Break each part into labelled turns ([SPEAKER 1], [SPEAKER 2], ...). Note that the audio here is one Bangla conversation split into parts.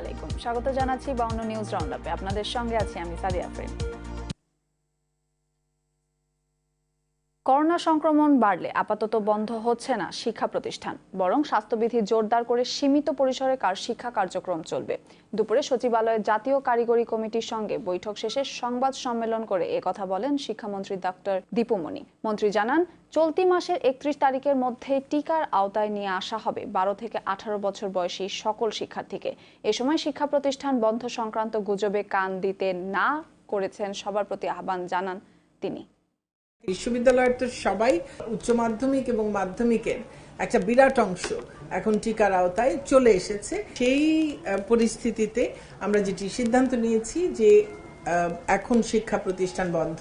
[SPEAKER 1] আলাইকুম। স্বাগত জানাচ্ছি বাউন্ন নিউজ রাউন্ডআপে আপনাদের সঙ্গে আছি আমি সাদিয়া আফরিন। করোনা সংক্রমণ বাড়লে আপাতত বন্ধ হচ্ছে না শিক্ষা প্রতিষ্ঠান, বরং স্বাস্থ্যবিধি জোরদার করে সীমিত পরিসরে কার শিক্ষা কার্যক্রম চলবে। দুপুরে সচিবালয়ের জাতীয় কারিগরি কমিটির সঙ্গে বৈঠক শেষে সংবাদ সম্মেলন করে কথা বলেন শিক্ষামন্ত্রী ডক্টর দীপুমণি মন্ত্রী জানান, চলতি মাসের একত্রিশ তারিখের মধ্যে টিকার আওতায় নিয়ে আসা হবে বারো থেকে আঠারো বছর বয়সী সকল শিক্ষার্থীকে। এ সময় শিক্ষা প্রতিষ্ঠান বন্ধ সংক্রান্ত গুজবে কান দিতে না করেছেন সবার প্রতি আহ্বান জানান তিনি।
[SPEAKER 2] বিশ্ববিদ্যালয়ের তো সবাই উচ্চ মাধ্যমিক এবং মাধ্যমিকের একটা বিরাট অংশ এখন টিকার আওতায় চলে এসেছে। সেই পরিস্থিতিতে আমরা যেটি সিদ্ধান্ত নিয়েছি যে এখন শিক্ষা প্রতিষ্ঠান বন্ধ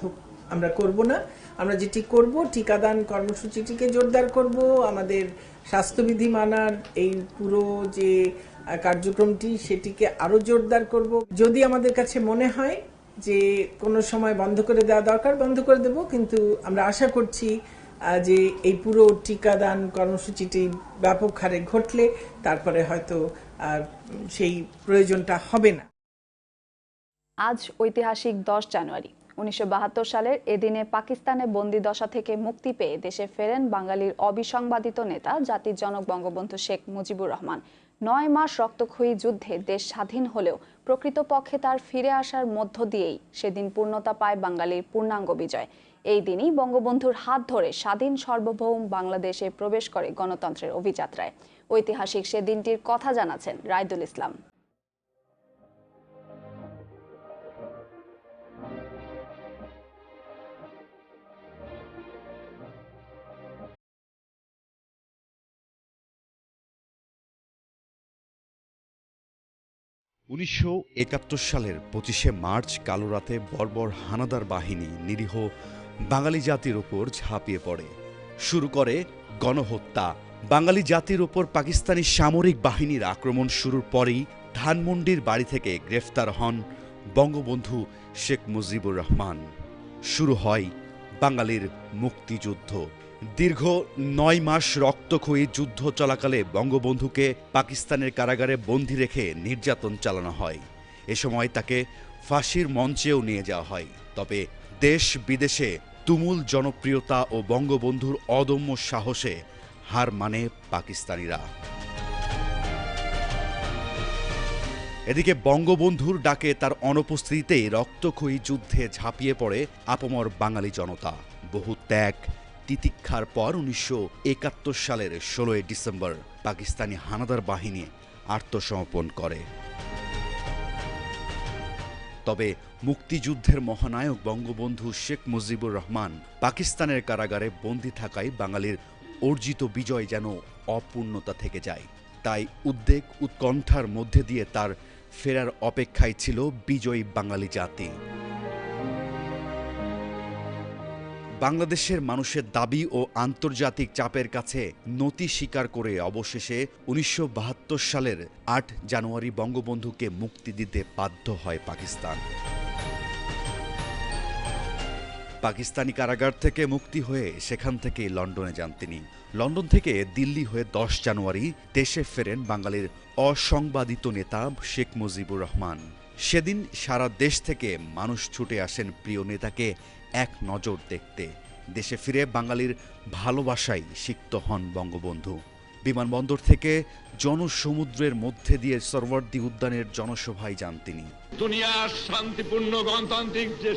[SPEAKER 2] আমরা করব না। আমরা যেটি করব, টিকাদান কর্মসূচিটিকে জোরদার করব, আমাদের স্বাস্থ্যবিধি মানার এই পুরো যে কার্যক্রমটি সেটিকে আরও জোরদার করব। যদি আমাদের কাছে মনে হয় যে কোনো সময় বন্ধ করে দেওয়া দরকার, বন্ধ করে দেব। কিন্তু আমরা আশা করছি যে এই পুরো টিকাদান কর্মসূচিটি ব্যাপক হারে ঘটলে তারপরে হয়তো আর সেই প্রয়োজনটা হবে না।
[SPEAKER 1] আজ ঐতিহাসিক দশ জানুয়ারি, উনিশশো বাহাত্তর সালের এদিনে পাকিস্তানে বন্দি দশা থেকে মুক্তি পেয়ে দেশে ফেরেন বাঙালির অবিসংবাদিত নেতা, জাতির জনক বঙ্গবন্ধু শেখ মুজিবুর রহমান। নয় মাস রক্তক্ষয়ী যুদ্ধে দেশ স্বাধীন হলেও প্রকৃতপক্ষে তার ফিরে আসার মধ্য দিয়েই সেদিন পূর্ণতা পায় বাঙালির পূর্ণাঙ্গ বিজয়। এই দিনই বঙ্গবন্ধুর হাত ধরে স্বাধীন সার্বভৌম বাংলাদেশে প্রবেশ করে গণতন্ত্রের অভিযাত্রায়। ঐতিহাসিক সেদিনটির কথা জানাচ্ছেন রায়দুল ইসলাম।
[SPEAKER 3] উনিশশো একাত্তর সালের পঁচিশে মার্চ কালো রাতে বর্বর হানাদার বাহিনী নিরীহ বাঙালি জাতির ওপর ঝাঁপিয়ে পড়ে। শুরু করে গণহত্যা। বাঙালি জাতির ওপর পাকিস্তানি সামরিক বাহিনীর আক্রমণ শুরুর পরেই ধানমন্ডির বাড়ি থেকে গ্রেফতার হন বঙ্গবন্ধু শেখ মুজিবুর রহমান। শুরু হয় বাঙালির মুক্তিযুদ্ধ। দীর্ঘ নয় মাস রক্তক্ষয়ী যুদ্ধ চলাকালে বঙ্গবন্ধুকে পাকিস্তানের কারাগারে বন্দী রেখে নির্যাতন চালানো হয়। এ সময় তাকে ফাঁসির মঞ্চেও নিয়ে যাওয়া হয়। তবে দেশ বিদেশে তুমুল জনপ্রিয়তা ও বঙ্গবন্ধুর অদম্য সাহসে হার মানে পাকিস্তানিরা। এদিকে বঙ্গবন্ধুর ডাকে তার অনুপস্থিতিতেই রক্তক্ষয়ী যুদ্ধে ঝাঁপিয়ে পড়ে আপমর বাঙালি জনতা। বহু ত্যাগ তিতিক্ষার পর উনিশশো একাত্তর সালের ষোলোই ডিসেম্বর পাকিস্তানি হানাদার বাহিনী আত্মসমর্পণ করে। তবে মুক্তিযুদ্ধের মহানায়ক বঙ্গবন্ধু শেখ মুজিবুর রহমান পাকিস্তানের কারাগারে বন্দী থাকায় বাঙালির অর্জিত বিজয় যেন অপূর্ণতা থেকে যায়। তাই উদ্বেগ উৎকণ্ঠার মধ্যে দিয়ে তার ফেরার অপেক্ষায় ছিল বিজয়ী বাঙালি জাতি। বাংলাদেশের মানুষের দাবি ও আন্তর্জাতিক চাপের কাছে নতি স্বীকার করে অবশেষে উনিশশো বাহাত্তর সালের আট জানুয়ারি বঙ্গবন্ধুকে মুক্তি দিতে বাধ্য হয় পাকিস্তান। পাকিস্তানি কারাগার থেকে মুক্তি হয়ে সেখান থেকে লন্ডনে যান তিনি। লন্ডন থেকে দিল্লি হয়ে দশ জানুয়ারি দেশে ফেরেন বাঙালির অসংবাদিত নেতা শেখ মুজিবুর রহমান। সেদিন সারা দেশ থেকে মানুষ ছুটে আসেন প্রিয় নেতাকে এক নজর দেখতে। দেশে ফিরে বাঙালির ভালোবাসায় সিক্ত হন বঙ্গবন্ধু। বিমানবন্দর থেকে জনসমুদ্রের মধ্যে দিয়ে সরওয়ার্দী উদ্যানের জনসভায় যান তিনি।
[SPEAKER 4] দুনিয়ার শান্তিপূর্ণ গণতান্ত্রিক যে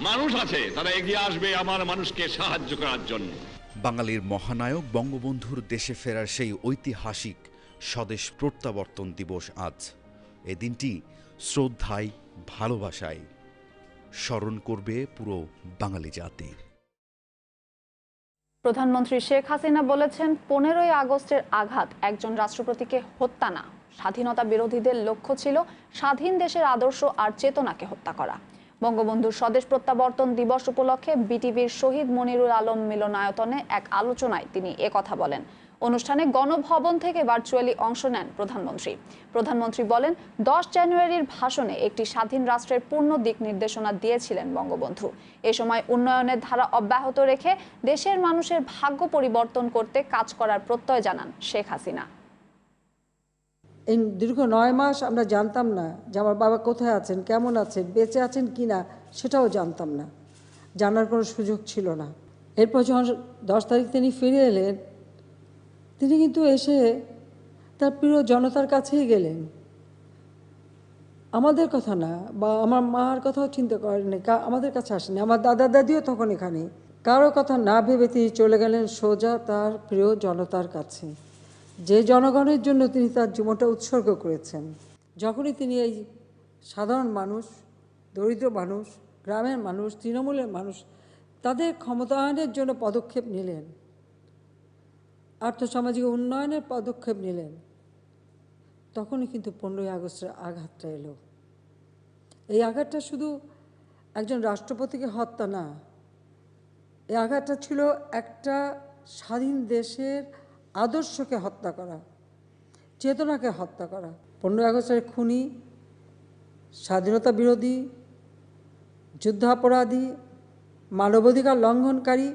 [SPEAKER 4] মানুষ আছে তারা এগিয়ে আসবে আমার মানুষকে সাহায্য করার জন্য।
[SPEAKER 3] বাঙালির মহানায়ক বঙ্গবন্ধুর দেশে ফেরার সেই ঐতিহাসিক স্বদেশ প্রত্যাবর্তন দিবস আজ। এ দিনটি শ্রদ্ধায় ভালোবাসায় স্মরণ করবে পুরো বাঙালি জাতি।
[SPEAKER 1] প্রধানমন্ত্রী শেখ হাসিনা বলেছেন, পনেরোই আগস্টের আঘাত একজন রাষ্ট্রপতিকে হত্যা না। স্বাধীনতা বিরোধীদের লক্ষ্য ছিল স্বাধীন দেশের আদর্শ আর চেতনাকে হত্যা করা। বঙ্গবন্ধুর স্বদেশ প্রত্যাবর্তন দিবস উপলক্ষে বিটিভির শহীদ মনিরুল আলম মিলনায়তনে এক আলোচনায় তিনি একথা বলেন। অনুষ্ঠানে গণভবন থেকে ভার্চুয়ালি অংশ নেন প্রধানমন্ত্রী। প্রধানমন্ত্রী বলেন, দশ জানুয়ারির ভাষণে একটি স্বাধীন রাষ্ট্রের পূর্ণ দিক নির্দেশনা দিয়েছিলেন বঙ্গবন্ধু। এ সময় উন্নয়নের ধারা অব্যাহত রেখে দেশের মানুষের ভাগ্য পরিবর্তন করতে কাজ করার প্রত্যয় জানান শেখ হাসিনা।
[SPEAKER 5] এই দীর্ঘ নয় মাস আমরা জানতাম না যে আমার বাবা কোথায় আছেন, কেমন আছেন, বেঁচে আছেন কি না সেটাও জানতাম না। জানার কোনো সুযোগ ছিল না। এরপর যখন দশ তারিখ তিনি ফিরে এলেন তিনি কিন্তু এসে তার প্রিয় জনতার কাছেই গেলেন। আমাদের কথা না, বা আমার মার কথাও চিন্তা করেনি আমাদের কাছে আসেনি। আমার দাদা দাদিও তখন এখানে। কারও কথা না ভেবে তিনি চলে গেলেন সোজা তার প্রিয় জনতার কাছে। যে জনগণের জন্য তিনি তার জীবনটা উৎসর্গ করেছেন। যখনই তিনি এই সাধারণ মানুষ, দরিদ্র মানুষ, গ্রামের মানুষ, তৃণমূলের মানুষ, তাদের ক্ষমতায়নের জন্য পদক্ষেপ নিলেন। আর্থসামাজিক উন্নয়নের পদক্ষেপ নিলেন। তখনই কিন্তু পনেরোই আগস্টের আঘাতটা এলো। এই আঘাতটা শুধু একজন রাষ্ট্রপতিকে হত্যা না এই আঘাতটা ছিল একটা স্বাধীন দেশের আদর্শকে হত্যা করা, চেতনাকে হত্যা করা। পনেরোই আগস্টের খুনি, স্বাধীনতা বিরোধী, যুদ্ধাপরাধী, মানবাধিকার লঙ্ঘনকারী,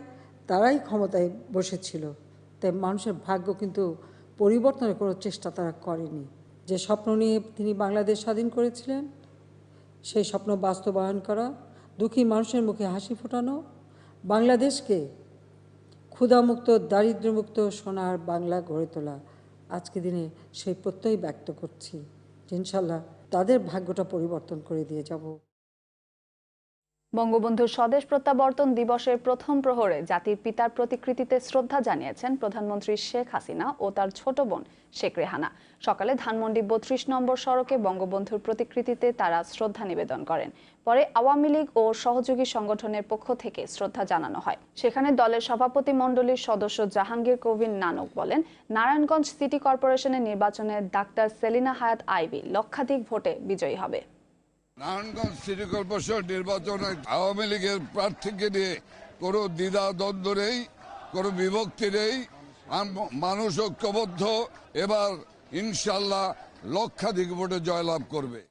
[SPEAKER 5] তারাই ক্ষমতায় বসেছিল। তাই মানুষের ভাগ্য কিন্তু পরিবর্তনের কোনো চেষ্টা তারা করেনি। যে স্বপ্ন নিয়ে তিনি বাংলাদেশ স্বাধীন করেছিলেন, সেই স্বপ্ন বাস্তবায়ন করা, দুঃখী মানুষের মুখে হাসি ফোটানো, বাংলাদেশকে ক্ষুধামুক্ত, দারিদ্র্যমুক্ত সোনার বাংলা গড়ে তোলা। আজকে দিনে সেই প্রত্যয় ব্যক্ত করছি। ইনশাল্লাহ তাদের ভাগ্যটা পরিবর্তন করে দিয়ে যাব।
[SPEAKER 1] বঙ্গবন্ধুর স্বদেশ প্রত্যাবর্তন দিবসের প্রথম প্রহরে জাতির পিতার প্রতিকৃতিতে শ্রদ্ধা জানিয়েছেন প্রধানমন্ত্রী শেখ হাসিনা ও তার ছোট বোন শেখ রেহানা। সকালে ধানমন্ডি বত্রিশ নম্বর সড়কে বঙ্গবন্ধুর প্রতিকৃতিতে তারা শ্রদ্ধা নিবেদন করেন। পরে আওয়ামী লীগ ও সহযোগী সংগঠনের পক্ষ থেকে শ্রদ্ধা জানানো হয়। সেখানে দলের সভাপতি মণ্ডলীর সদস্য জাহাঙ্গীর কবির নানক বলেন, নারায়ণগঞ্জ সিটি কর্পোরেশনের নির্বাচনে ডাক্তার সেলিনা হায়াত আইবি লক্ষাধিক ভোটে বিজয়ী হবে।
[SPEAKER 6] নারায়ণগঞ্জ সিটি কর্পোরেশন নির্বাচনে আওয়ামী লীগের প্রার্থীকে নিয়ে কোনো দ্বিধা, দ্বন্দ্ব নেই, কোনো বিভক্তি নেই। মানুষ ঐক্যবদ্ধ, এবার ইনশাল্লাহ লক্ষাধিক ভোটে জয়লাভ করবে।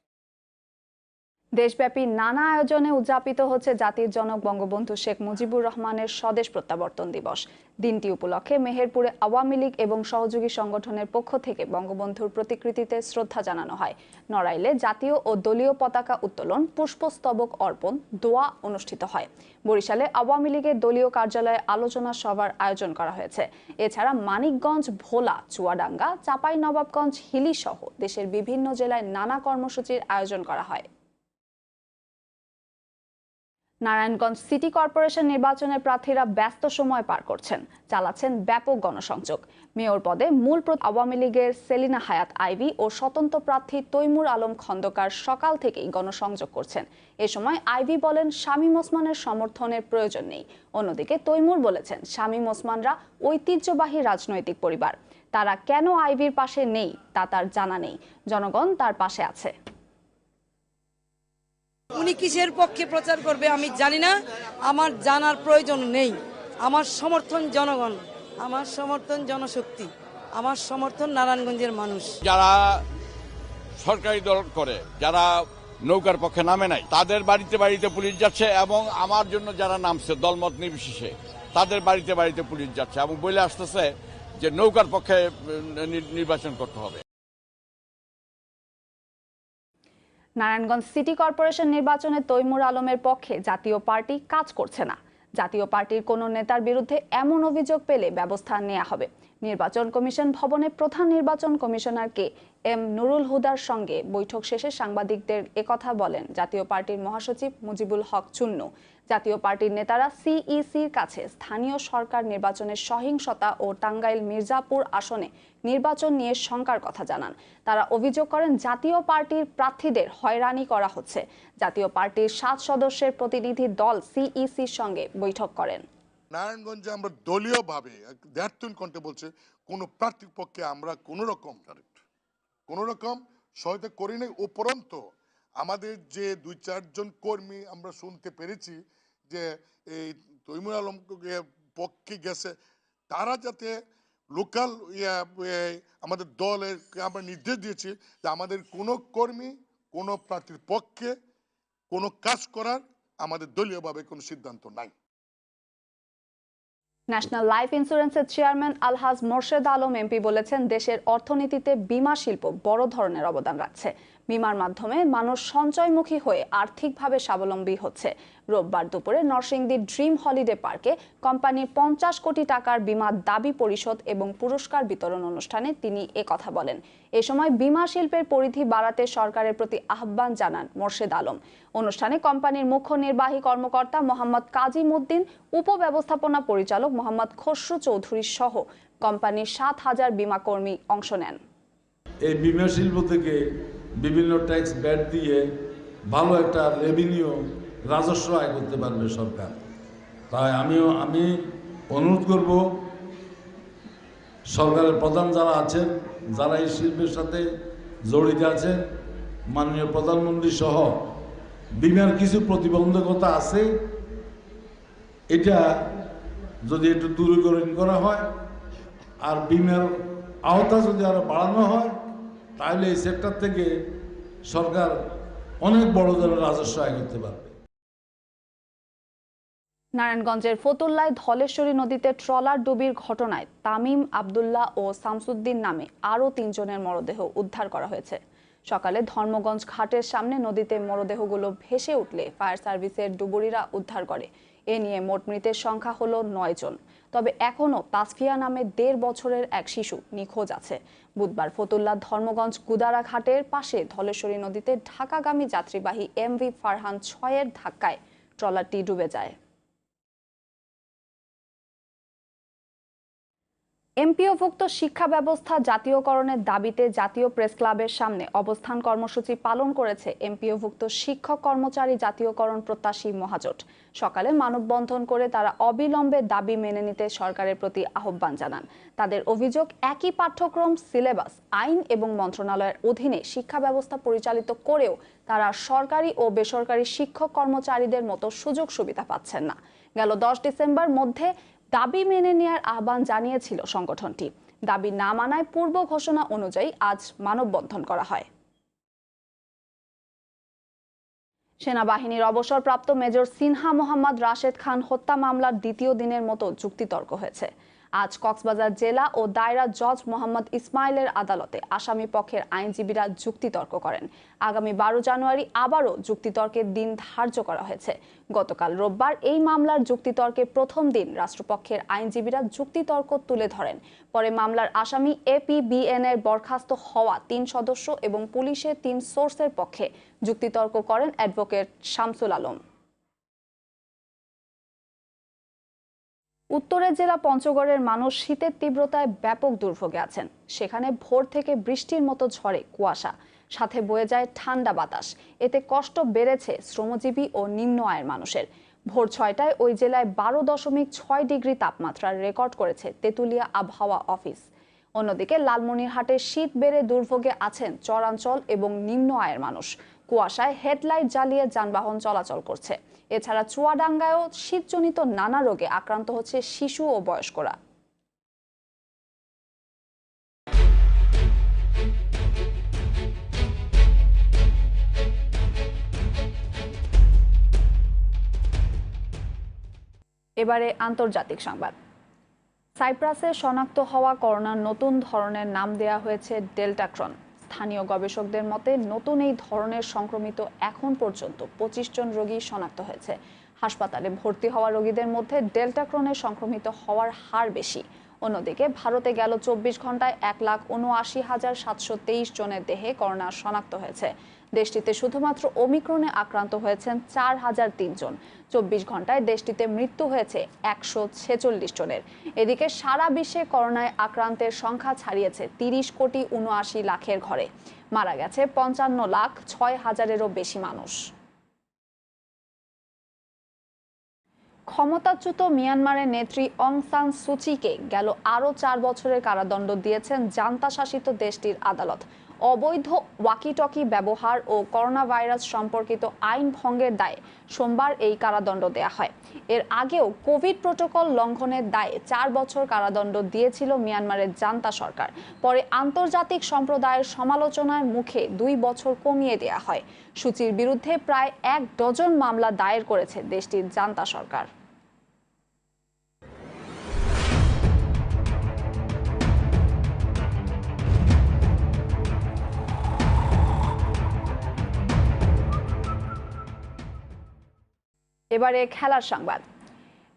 [SPEAKER 1] দেশব্যাপী নানা আয়োজনে উদযাপিত হচ্ছে জাতির জনক বঙ্গবন্ধু শেখ মুজিবুর রহমানের স্বদেশ প্রত্যাবর্তন দিবস। দিনটি উপলক্ষে মেহেরপুরে আওয়ামী লীগ এবং সহযোগী সংগঠনের পক্ষ থেকে বঙ্গবন্ধুর প্রতিকৃতিতে শ্রদ্ধা জানানো হয়। নড়াইলে জাতীয় ও দলীয় পতাকা উত্তোলন, পুষ্পস্তবক অর্পণ, দোয়া অনুষ্ঠিত হয়। বরিশালে আওয়ামী লীগের দলীয় কার্যালয়ে আলোচনা সভার আয়োজন করা হয়েছে। এছাড়া মানিকগঞ্জ, ভোলা, চুয়াডাঙ্গা চাপাই নবাবগঞ্জ হিলি সহ দেশের বিভিন্ন জেলায় নানা কর্মসূচির আয়োজন করা হয়। নারায়ণগঞ্জ সিটি কর্পোরেশন নির্বাচনের প্রার্থীরা ব্যস্ত সময় পার করছেন। চালাচ্ছেন ব্যাপক গণসংযোগ। মেয়র পদে মূল আওয়ামী লীগের সেলিনা হায়াত আইভি ও স্বতন্ত্র প্রার্থী তৈমুর আলম খন্দকার সকাল থেকেই গণসংযোগ করছেন। এ সময় আইভি বলেন, শামীম ওসমানের সমর্থনের প্রয়োজন নেই। অন্যদিকে তৈমুর বলেছেন, শামীম ওসমানরা ঐতিহ্যবাহী রাজনৈতিক পরিবার। তারা কেন আইভির পাশে নেই তা তার জানা নেই। জনগণ তার পাশে আছে।
[SPEAKER 7] উনি কিসের পক্ষে প্রচার করবে আমি জানি না। আমার জানার প্রয়োজন নেই। আমার সমর্থন জনগণ, আমার সমর্থন জনশক্তি, আমার সমর্থন নারায়ণগঞ্জের মানুষ।
[SPEAKER 8] যারা সরকারি দল করে, যারা নৌকার পক্ষে নামে নাই, তাদের বাড়িতে বাড়িতে পুলিশ যাচ্ছে এবং আমার জন্য যারা নামছে, দলমত নির্বিশেষে, তাদের বাড়িতে বাড়িতে পুলিশ যাচ্ছে এবং বলে আসতেছে যে নৌকার পক্ষে নির্বাচন করতে হবে।
[SPEAKER 1] নারায়ণগঞ্জ সিটি কর্পোরেশন নির্বাচনে তৈমুর আলমের পক্ষে জাতীয় পার্টি কাজ করছে না। জাতীয় পার্টির কোনো নেতার বিরুদ্ধে এমন অভিযোগ পেলে ব্যবস্থা নেওয়া হবে। নির্বাচন কমিশন ভবনে প্রধান নির্বাচন কমিশনার কে এম নুরুল হুদার সঙ্গে বৈঠক শেষে সাংবাদিকদের একথা বলেন জাতীয় পার্টির মহাসচিব মুজিবুল হক চুন্নু। জাতীয় পার্টির নেতারা সিইসির কাছে স্থানীয় সরকার নির্বাচনের সহিংসতা ও টাঙ্গাইল মির্জাপুর আসনে নির্বাচন নিয়ে শঙ্কার কথা জানান। তারা অভিযোগ করেন জাতীয় পার্টির প্রার্থীদের হয়রানি করা হচ্ছে। জাতীয় পার্টির সাত সদস্যের প্রতিনিধি দল সিইসির সঙ্গে বৈঠক করেন।
[SPEAKER 9] নারায়ণগঞ্জে আমরা দলীয়ভাবে দ্ব্যর্থহীন কণ্ঠে বলছে, কোনো প্রার্থীর পক্ষে আমরা কোনো রকম কোনো রকম সহায়তা করি নাই। উপরন্ত, আমাদের যে দুই চারজন কর্মী আমরা শুনতে পেরেছি যে এই তৈমুর আলম পক্ষে গেছে, তারা যাতে লোকাল আমাদের দলের আমরা নির্দেশ দিয়েছি যে আমাদের কোনো কর্মী, কোনো প্রার্থীর পক্ষে কোনো কাজ করার আমাদের দলীয়ভাবে কোনো সিদ্ধান্ত নাই।
[SPEAKER 1] ন্যাশনাল লাইফ ইন্স্যুরেন্সের চেয়ারম্যান আলহাজ মোর্শেদ আলম এমপি বলেছেন, দেশের অর্থনীতিতে বিমা শিল্প বড় ধরনের অবদান রাখছে। বিমার মাধ্যমে মানুষ সঞ্চয়মুখী হয়ে আর্থিকভাবে স্বাবলম্বী হচ্ছে। রোববার দুপুরে নরসিংদী ড্রিম হলিডে পার্কে কোম্পানির পঞ্চাশ কোটি টাকার বিমা দাবি পরিশোধ এবং পুরস্কার বিতরণ অনুষ্ঠানে তিনি কথা বলেন। এ সময় বিমা শিল্পের পরিধি বাড়াতে সরকারের প্রতি আহ্বান জানান মোর্শেদ আলম। অনুষ্ঠানে কোম্পানির মুখ্য নির্বাহী কর্মকর্তা মোহাম্মদ কাজিম উদ্দিন উপব্যবস্থাপনা পরিচালক মোহাম্মদ খসরু চৌধুরী সহ কোম্পানির সাত হাজার বিমা কর্মী অংশ নেন।
[SPEAKER 10] এই বিমা শিল্প থেকে বিভিন্ন ট্যাক্স ব্যাট দিয়ে ভালো একটা রেভিনিউ রাজস্ব আয় করতে পারবে সরকার। তাই আমিও, আমি অনুরোধ করব, সরকারের প্রধান যারা আছেন, যারা এই শিল্পের সাথে জড়িত আছেন, মাননীয় প্রধানমন্ত্রী সহ বিমার কিছু প্রতিবন্ধকতা আছে, এটা যদি একটু দূরীকরণ করা হয়, আর বিমার আওতা যদি আরও বাড়ানো হয় তাহলে এই সেক্টর থেকে সরকার অনেক বড় ধরনের রাজস্ব আয় করতে পারবে।
[SPEAKER 1] নারায়ণগঞ্জের ফতুল্লায় ধলেশ্বরী নদীতে ট্রলার ডুবির ঘটনায় তামিম আবদুল্লাহ ও শামসুদ্দিন নামে আরও তিনজনের মরদেহ উদ্ধার করা হয়েছে। সকালে ধর্মগঞ্জ ঘাটের সামনে নদীতে মরদেহগুলো ভেসে উঠলে ফায়ার সার্ভিসের ডুবুরিরা উদ্ধার করে। এ নিয়ে মোট মৃতের সংখ্যা হল নয় জন। তবে এখনও তাসফিয়া নামে দেড় বছরের এক শিশু নিখোঁজ আছে। বুধবার ফতুল্লা ধর্মগঞ্জ গুদারা ঘাটের পাশে ধলেশ্বরী নদীতে ঢাকাগামী যাত্রীবাহী এমভি ফারহান ছয়ের ধাক্কায় ট্রলারটি ডুবে যায়। এমপিওভুক্ত শিক্ষা ব্যবস্থা জাতীয়করণের দাবিতে জাতীয় প্রেস ক্লাবের সামনে অবস্থান কর্মসূচি পালন করেছে এমপিওভুক্ত শিক্ষক কর্মচারী জাতীয়করণ প্রত্যাশী মহাজোট। সকালে মানববন্ধন করে তারা অবিলম্বে দাবি মেনে নিতে সরকারের প্রতি আহ্বান জানান। তাদের অভিযোগ, একই পাঠ্যক্রম, সিলেবাস, আইন এবং মন্ত্রণালয়ের অধীনে শিক্ষা ব্যবস্থা পরিচালিত করেও তারা সরকারি ও বেসরকারি শিক্ষক কর্মচারীদের মতো সুযোগ সুবিধা পাচ্ছেন না। গেল দশ ডিসেম্বর মধ্যে দাবি মেনে নেয়ার আহ্বান জানিয়েছিল সংগঠনটি। দাবি না মানায় পূর্ব ঘোষণা অনুযায়ী আজ মানববন্ধন করা হয়। সেনাবাহিনীর অবসরপ্রাপ্ত মেজর সিনহা মোহাম্মদ রাশেদ খান হত্যা মামলার দ্বিতীয় দিনের মতো যুক্তিতর্ক হয়েছে। আজ কক্সবাজার জেলা ও দায়রা জজ মোহাম্মদ ইসমাইলের আদালতে আসামি পক্ষের আইনজীবীরা যুক্তিতর্ক করেন। আগামী বারো জানুয়ারি আবারও যুক্তিতর্কের দিন ধার্য করা হয়েছে। গতকাল রোববার এই মামলার যুক্তিতর্কের প্রথম দিন রাষ্ট্রপক্ষের আইনজীবীরা যুক্তিতর্ক তুলে ধরেন। পরে মামলার আসামি এপিবিএন এর বরখাস্ত হওয়া তিন সদস্য এবং পুলিশের তিন সোর্সের পক্ষে যুক্তিতর্ক করেন অ্যাডভোকেট শামসুল আলম। উত্তরের জেলা পঞ্চগড়ের মানুষ শীতের তীব্রতায় ব্যাপক দুর্ভোগে আছেন। সেখানে ভোর থেকে বৃষ্টির মতো ঝড়ে কুয়াশা। সাথে বয়ে যায় ঠান্ডা বাতাস। এতে কষ্ট বেড়েছে শ্রমজীবী ও নিম্ন আয়ের মানুষের। ভোর ছয়টায় ওই জেলায় বারো দশমিক ছয় ডিগ্রি তাপমাত্রার রেকর্ড করেছে তেঁতুলিয়া আবহাওয়া অফিস। অন্যদিকে লালমনিরহাটে শীত বেড়ে দুর্ভোগে আছেন চরাঞ্চল এবং নিম্ন আয়ের মানুষ। কুয়াশায় হেডলাইট জ্বালিয়ে যানবাহন চলাচল করছে। এছাড়া চুয়াডাঙ্গায়ও শীতজনিত নানা রোগে আক্রান্ত হচ্ছে শিশু ও বয়স্করা। এবারে আন্তর্জাতিক সংবাদ। সাইপ্রাসে শনাক্ত হওয়া করোনার নতুন ধরনের নাম দেয়া হয়েছে ডেল্টাক্রন। স্থানীয় গবেষকদের মতে, নতুন এই ধরনের সংক্রমিত এখন পর্যন্ত পঁচিশ জন রোগী শনাক্ত হয়েছে। হাসপাতালে ভর্তি হওয়া রোগীদের মধ্যে ডেল্টা ডেল্টাক্রনে সংক্রমিত হওয়ার হার বেশি। অন্যদিকে, ভারতে গেল চব্বিশ ঘন্টায় এক লাখ উনআশি হাজার সাতশো তেইশ জনের দেহে করোনা শনাক্ত হয়েছে। দেশটিতে শুধুমাত্র ওমিক্রনে আক্রান্ত হয়েছেন চার হাজার তিনজন চব্বিশ ঘন্টায় দেশটিতে মৃত্যু হয়েছে একশো ছেচল্লিশ জনের। এদিকে সারা বিশ্বে করোনায় আক্রান্তের সংখ্যা ছাড়িয়েছে তিরিশ কোটি উনআশি লাখের ঘরে। মারা গেছে পঞ্চান্ন লাখ ছয় হাজারেরও বেশি মানুষ। ক্ষমতাচ্যুত মিয়ানমারের নেত্রী অং সান সুচিকে গেল আরও চার বছরের কারাদণ্ড দিয়েছেন জান্তা শাসিত দেশটির আদালত। অবৈধ ওয়াকিটকি ব্যবহার ও করোনা ভাইরাস সম্পর্কিত আইন ভঙ্গের দায়ে সোমবার এই কারাদণ্ড দেয়া হয়। এর আগেও কোভিড প্রোটোকল লঙ্ঘনের দায়ে চার বছর কারাদণ্ড দিয়েছিল মিয়ানমারের জান্তা সরকার। পরে আন্তর্জাতিক সম্প্রদায়ের সমালোচনার মুখে দুই বছর কমিয়ে দেয়া হয়। সূচির বিরুদ্ধে প্রায় এক ডজন মামলা দায়ের করেছে দেশটির জান্তা সরকার। এবারে খেলার সংবাদ।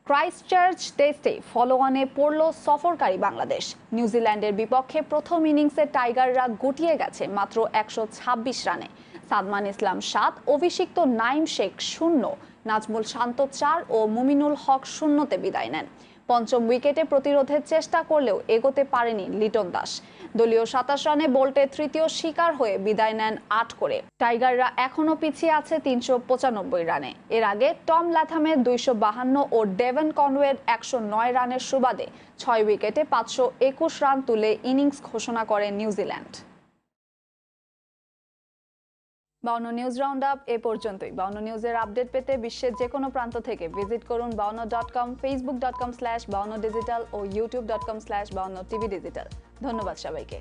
[SPEAKER 1] ক্রাইস্টচার্চ টেস্টে ফলোঅনে পড়ল সফরকারী বাংলাদেশ। নিউজিল্যান্ডের বিপক্ষে প্রথম ইনিংসে টাইগাররা গুটিয়ে গেছে মাত্র একশো ছাব্বিশ রানে। সাদমান ইসলাম সাত, অভিষিক্ত নাইম শেখ শূন্য, নাজমুল শান্ত চার ও মুমিনুল হক শূন্যতে বিদায় নেন। পঞ্চম উইকেটে প্রতিরোধের চেষ্টা করলেও এগোতে পারেনি লিটন দাস। দলীয় সাতাশ রানে বোল্টে তৃতীয় শিকার হয়ে বিদায় নেন আট করে। টাইগাররা এখনও পিছিয়ে আছে তিনশো পঁচানব্বই রানে। এর আগে টম ল্যাথামের দুইশো বাহান্ন ও ডেভেন কনওয়ের একশো নয় রানের সুবাদে ছয় উইকেটে পাঁচশো একুশ রান তুলে ইনিংস ঘোষণা করে নিউজিল্যান্ড। বাউন্ন নিউজ রাউন্ড আপ এ পর্যন্তই। বাউন্ন নিউজের আপডেট পেতে বিশ্বের যে কোনো প্রান্ত থেকে ভিজিট করুন বাউন্ন dot com Facebook dot com slash বাউন্ন ডিজিটাল ও ইউটিউব ডট কম স্ল্যাশ বাউন্ন টিভি ডিজিটাল ধন্যবাদ সবাইকে।